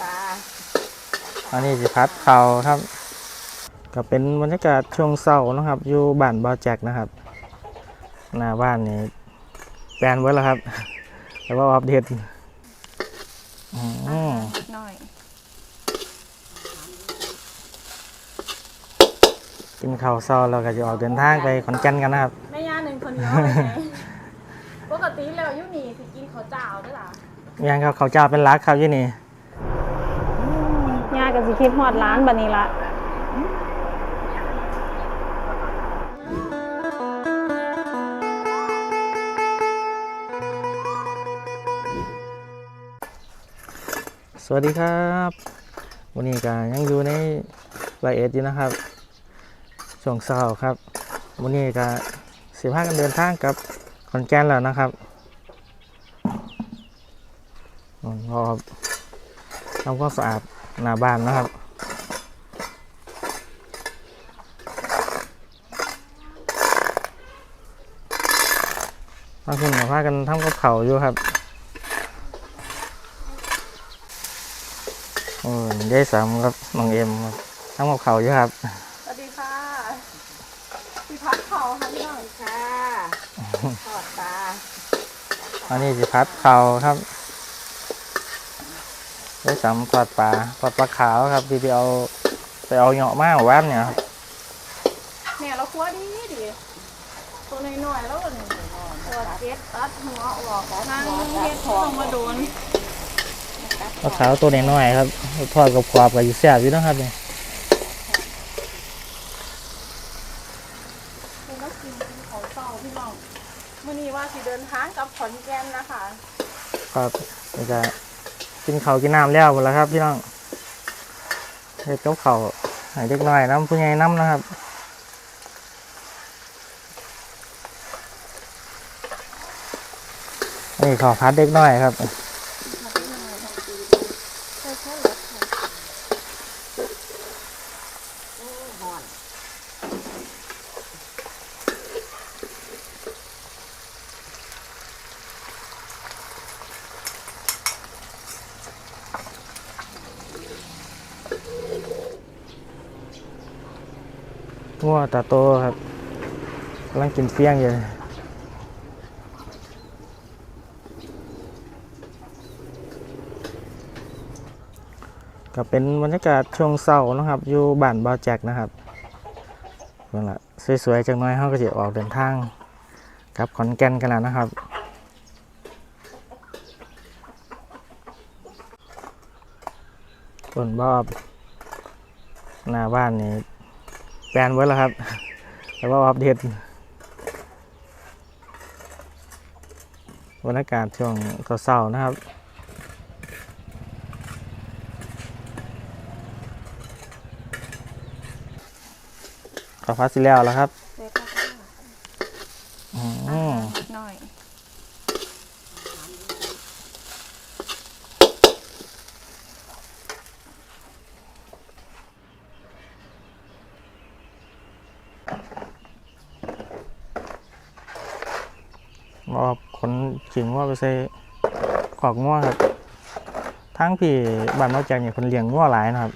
ปลาอันนี้สิพัดเขาครับ ก็เป็นบรรยากาศช่วงเช้านะครับ อยู่บ้านบาวแจกนะครับ หน้าบ้านนี่แปลนไว้แล้วครับ แต่ว่าอัปเดตอืมนิดหน่อยกินข้าวเช้าแล้วก็จะออกเดินทางไปขอนแก่นกันนะครับ แม่ย่าหนึ่งคนเดียวเลยไงปกติแล้วอยุนี่สิกินข้าวเจ้าด้วยล่ะยังครับข้าวเจ้าเป็นรักครับยี่นี่ย่ากับสิ คิดฮอดร้านบันนี้ละสวัสดีครับ วันนี้ก็ยังอยู่ในรายเอ็ดอยู่นะครับ ช่วงเช้าครับ วันนี้ก็สิบห้ากันเดินทางกับขอนแก่นแล้วนะครับอืมรอทำความสะอาด หน้าบ้านนะครับบางคนก็พากันทำกับเขาวอยู่ครับโอ้ยได้สามครับน้องเอ็มครับทำกับเขาวอยู่ครับสวัสดีค่ะพี่พัดเขาค่ะพี่น้องค่ะทอดปลาอันนี้สิพัดเขาวครับ ได้สามทอดปลาทอดปลาขาวครับ ที่ไปเอาไปเอาเหยาะมาแวบเนี่ยครับเนี่ยเราคั่วดีดีตัวน้อยๆแล้วก็นี่ตัวเจ็ดตัดหัวออกนั่งเฮ็ดต้องมาโดนปลาขาวตัวน้อยๆครับทอดกับกรอบกับอยู่แซ่บอยู่นะครับเนี่ยเป็นนักกินของเศร้าพี่น้องมื่อนี้ว่าสิเดินทางกับขอนแก่นนะคะ ครับนี่จะ กินเขากินน้ำแล้วหมดแล้วครับ พี่น้องเฮ็ดกับข้าหายเล็กน้อยน้ำผู้ใหญ่น้ำนะครับนี่ขอพัดเล็กน้อยครับ งัวตาโตครับกำลังกินเฟี้ยงอยู่ก็เป็นบรรยากาศช่วงเช้านะครับ อยู่บ้านบาแจกนะครับเพิ่นละสวยๆจังน้อยเขาก็จะออกเดินทางกลับขอนแก่นกันแล้วนะครับส่วนบอบหน้าบ้านนี่ แปลนไว้แล้วครับ แต่ว่าอัปเดตบรรยากาศช่วงเศร้าๆนะครับขอพัดสิแล้วแล้วครับ เล็กค่ะ อืม นิดหน่อย บอกค นขิงว่าไปใส่ขอกง้วครับทั้งพี่บ้านนองแจงเนี่ยคนเลี้ยงง้วหลายนะครับ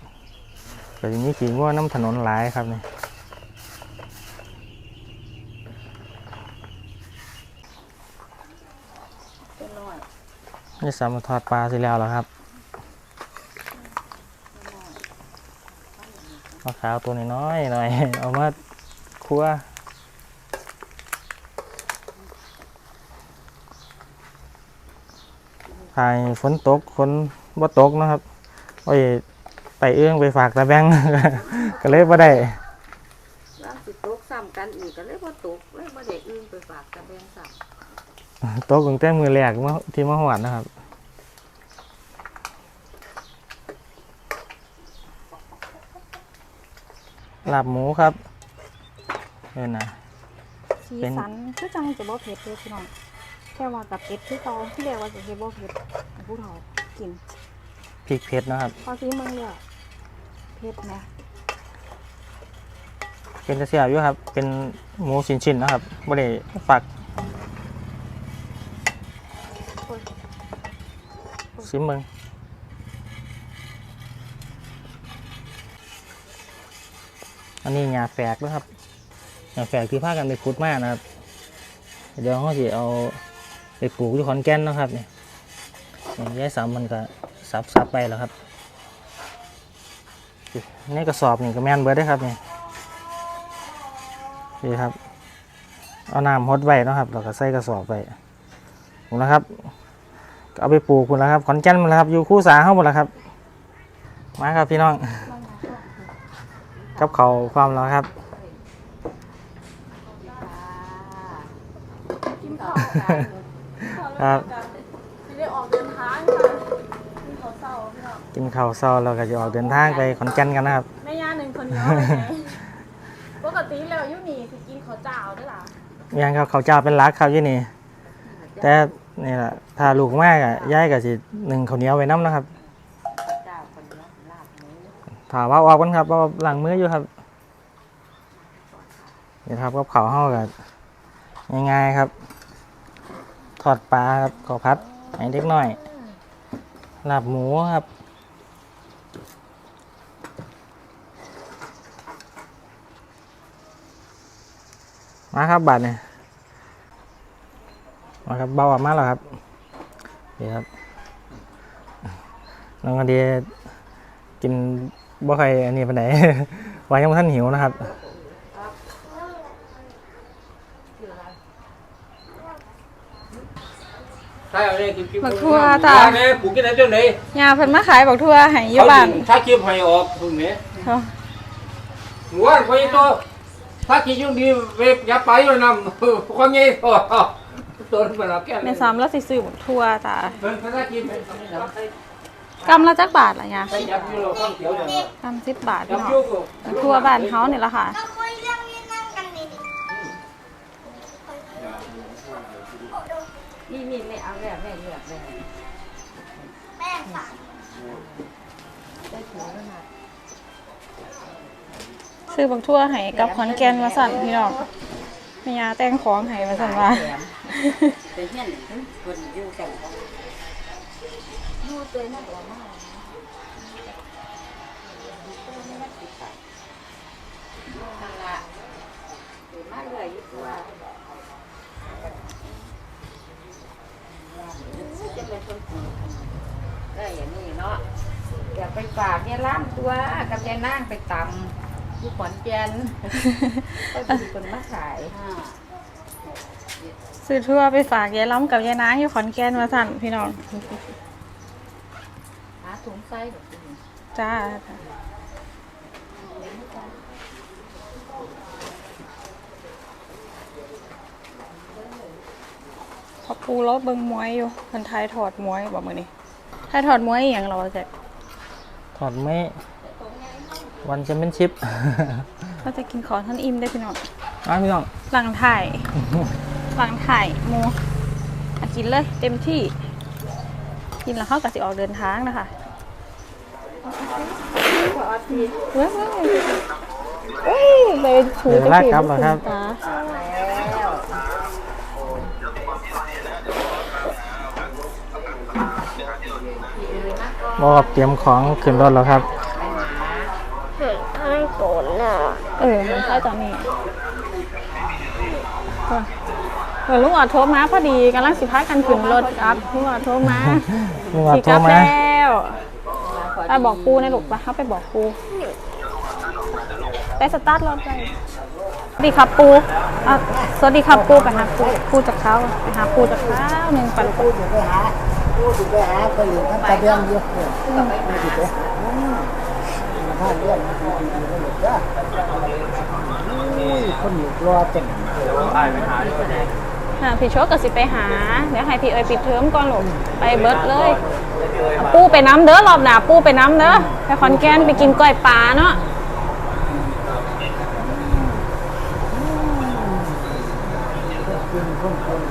แต่ทีนี้ขี่ง้วน้ำถนนหลายครับนี่เนหน่อยนี่สามารถทอดปลาสิแล้วแล้วครับมะขาวตัวน้อยๆหน่อย เอามาคั่ว ภายฝนตกฝนบ่ตกนะครับโอ้ยไปเอื้องไปฝากตาแบง ก็เลยบ่ได้ร่างสิตกซ้ำกันอีกก็เลยว่าตกเลยว่าเด็กอื่นไปฝากตะแบงซ้ตกตั้งแต่มือแรกมาที่มาหอดนะครับลาบหมูครับเอ็นนะสีเป็นสันคือจังจะบ่เผ็ดเลยพี่น้อง แค่ว่ากับเผ็ดที่เขาที่เรียกว่าจะเคเบิลเผ็ดผู้ถอดากินพริกเผ็ดนะครับพอซีมังเนี่ยเผ็ดนะเป็นเสียอยู่ครับ เป็นหมูชิ้นๆนะครับไม่ได้ฝักซิมมึงอันนี้หญ้าแฝกนะครับหญ้าแฝกที่พากันไปขุดมากนะครับ เดี๋ยวเขาจะเอา ไปปลูกที่ขอนแก่นเนาะครับนี่นี่ยายสามมันก็ซับซับไปแล้วครับนี่กระสอบนี่ก็แม่นเบิดได้อครับนี่นี่ครับ เอาน้ำหดไว้เนาะครับแล้วก็ใส่กระสอบไปผมนะครับก็เอาไปปลูกคุณแล้วครับขอนแก่นหมดแล้วครับ อยู่คู่สาเข้าหมดแล้วครับ มาครับพี่น้องกับเขาวความแล้วครับ กินข้าว ครับไม่ได้ออกเดินทางค่ะกินข้าวเศร้าพี่น้องกินข้าวเช้าเราก็จะออกเดินทางไปขอนแก่นกันนะครับ แม่ย่าหนึ่งคนเดียวเลยไงปกติแล้วอยุนี่สิกินข้าวเจ้าด้วยล่ะยังครับเขาวเจ้าเป็นรักครับยี่นี่ แต่นี่แหละถ้าลูกมากอะย่ายก็สิหนึ่งข้าวเหนียวไว้น้ำนะครับเจ้าคนนี้ลาบหมูถามว่าออกกันครับเพราะว่าหลังมืออยู่ครับนี่ครับกับเขาวเฮากันง่ายๆครับ ทอดปลาครับข้าวพัดให้เล็กน้อยลาบหมูครับมาครับบัตรเนี่ยมาครับเบาออกมาแล้วครับนี่ครับน้องกระเดีกินบ่ค่อันนี้ปานไหนไว้ยังท่านหิวนะครับ ใช่เอาเลยกินกิน บักทั่วจ้ะยเนี่ยปลูกกินไหนจนไหนยาเพิ่นมาขายบักทั่วให้อยู่บ้านถ้าคิดให้ออกตรงนี้เขาหนูว่าไปตัวถ้าคิดยุ่งดีเว็บอย่าไปเลยนำคนนี้ตัวตัวมันเอาแก้แม่ซ้ำแล้วสิซื้อบักทั่วจ้ะเป็นถ้าคิดไปกำละจักบาทล่ะยาไปยับยูโรข้างเขียวอย่างนี้กำสิบบาทยับเนาะยูก็บักทั่วบ้านเฮานี่ล่ะค่ะ นี่นี่ไม่เอาแล้วแม่เลือกเลยซื้อบักทั่วให้กับขอนแก่นมาสั่นพี่น้องแม่ยาแต่งของให้มาสั่นว่าเป็นเงี้ยคนอยู่กันอยู่ตัวนั่นตัวมากทางละอยู่มาเรื่อยอยู่ตัวจะเป็นคนปลูกได้อย่างนี้เนาะ อยากไปฝากเนี่ยล้านตัวกับยายนางไปตำอยู่ขอนแก่นก็มีคนมาขายซื้อทั่วไปฝากยายล้อมกับยายนางอยู่ขอนแก่นมาสั่นพี่น้องหาถุงไส้แบบนี้จ้าพอปูแล้วเบิ่งมวยอยู่เพิ่นทายถอดมวยบอกมื้อนี้ทายถอดมวยอหย่างเราแจ็คถ อดไม่วันแชมเปี้ยนชิพเราจะกินของท่านอิ่มได้อพี่น้องมาพี่น้องหลังถ่ายหลังถ่ายหมูอะกินเลย เต็มที่ กินแล้วเข้ากับสิออกเดินทางนะคะเว้ยเว้ยเอ้ยเลยถูเดี๋ยวจะลากผิวกลับเหรอครับ บอกเตรียมของขึ้นรถแล้วครับเออมันใช่ตอนนี้เออเออลุงออดโทรมาพอดีกำลังสิพากันขึ้นรถครับลุงออดโทรมาลุงออดสิโทรกลับมาแล้วไปบอกปูนะลูกไปเข้าไปบอกปูไปสตาร์ทรถไปสวัสดีครับปูอะสวัสดีครับปูไปหาปูปูจากเขาไปหาปูจากเขาหนึ่งไปลูกปู ไปหาผู้ที่ไปหาก็อยู่ทั้งตะเบียงอยู่ผู้ที่ไปหาถ้าเรื่องมันดีดีก็เลยจ้ะคนอยู่รอเต็มอะพี่โชคก็สิไปหา เดี๋ยวให้พี่เอ๋ยปิดเทอมก่อนหลูกไปเบิร์ดเลย ปูไปน้ำเด้อรอบหนาปูไปน้ำเด้อไปขอนแกนไปกินก้อยปลาเนาะกินคน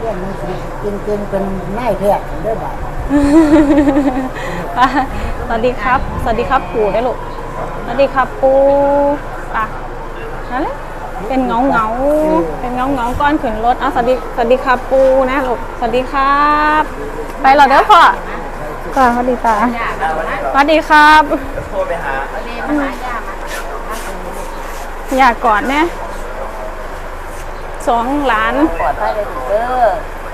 เรื่องมันสิกินกินเป็นนายแพทย์ได้บ่าอะสวัสดีครับ สวัสดีครับปู่ได้ลูกสวัสดีครับปู่อะนั่นแหละเป็นเงาเงาๆเป็นเงาเงาๆก้อนขึ้นรถอะสวัสดีสวัสดีครับปู่นะลูกสวัสดีครับ ไปเหรอเด้อพ่อจ้าสวัสดีจ้าสวัสดีครับเดมาหายามาอยากกอดเนี่ย สองหลานปลอดภัยเลยลูกเด้อ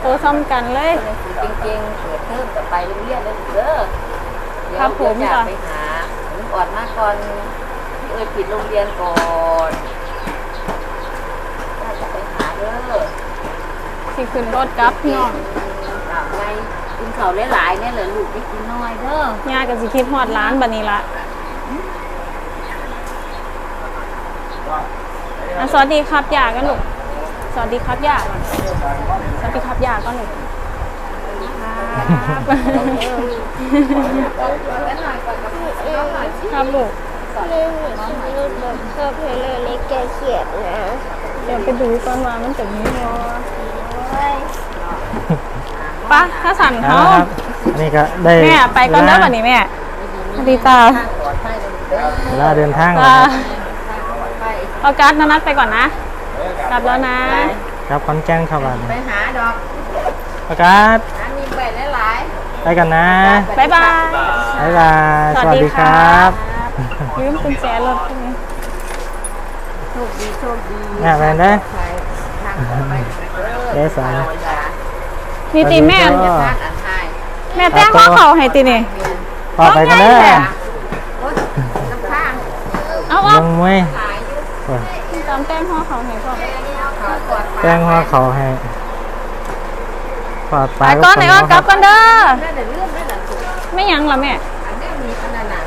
ตัวซ้ำกันเลยหนังสือเก่งๆเปิดเทอมจะไปโรงเรียนเลยลูกเด้อเดี๋ยวครับผมเดี๋ยวจะค่ะไปหาผมก่อนมาก่อนพี่เอ้ยปิดโรงเรียนก่อนถ้าจะไปหาเด้อสิขึ้นรถกลับพี่น้องถามไงกินข้าวหลายๆเนี่ยเหรอลูกไม่กินน้อยเด้อย่าก็สิคิดฮอดร้านบัดนี้ละอะสวัสดีครับย่ากันลูก สวัสดีครับย่าก่อนสวัสดีครับย่าก่อนลูกครับลูกเรื่องนี้ชีวิตแบบเพิ่มเพลเลยเล็กแกเขียดนะเดี๋ยวไปดูก่อนว่ามันจะมีบ่ปะถ้าสั่นเอาเขาละครับอันนี้ก็ได้แม่ไปก่อนเด้อบัดนี้แม่สวัสดีจ้าปลอดภัยเลยลูกเด้อเวลาเดินทางแล้วจ้าครับปลอดภัยเอาการ์ดนานัดไปก่อนนะ กลับแล้วนะครับคอนแกนครับบ้านไปหาดอกประกาศหามีไปหลายไปกันนะๆบ๊ายบายบ๊ายบายสวัสดีครับยืมกุญแจรถใช่ไหมโชคดีโชคดีแม่ไปเด้อไปทางต่อไปเด้อสายนี่ตีแม่สวัสดีบ้านอันไทยแม่แต้งข้อเข่าให้ตีนี่ต่อไปกันเด้อโอ๊ยน้ำข้างเอาลเอางมวยขายอยู่โอ้ย ตามแต้งข้อเข่าให้พ่อเขากอดแจ้งว่าเขาให้ปลอดไปภัยก่อนไหนอ้อนกลับกันเด้อได้แต่เรื่องได้แต่สุดไม่หยังละแม่อันนี้มีขนาดนั้น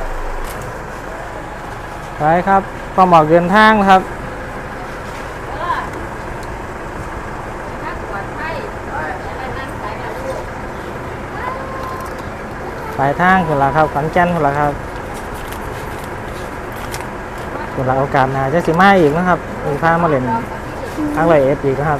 ไปครับความบอกเดินทางครับถ้าปลอดภัยอะไรนั่นใส่กับลูกปลายทางคุณละครับขอนแก่นคุณละครับ คุณละโอกาสหน้าจะสิมาอีกนะครับมีพามาเล่นทางไรเอฟอีกนะครับ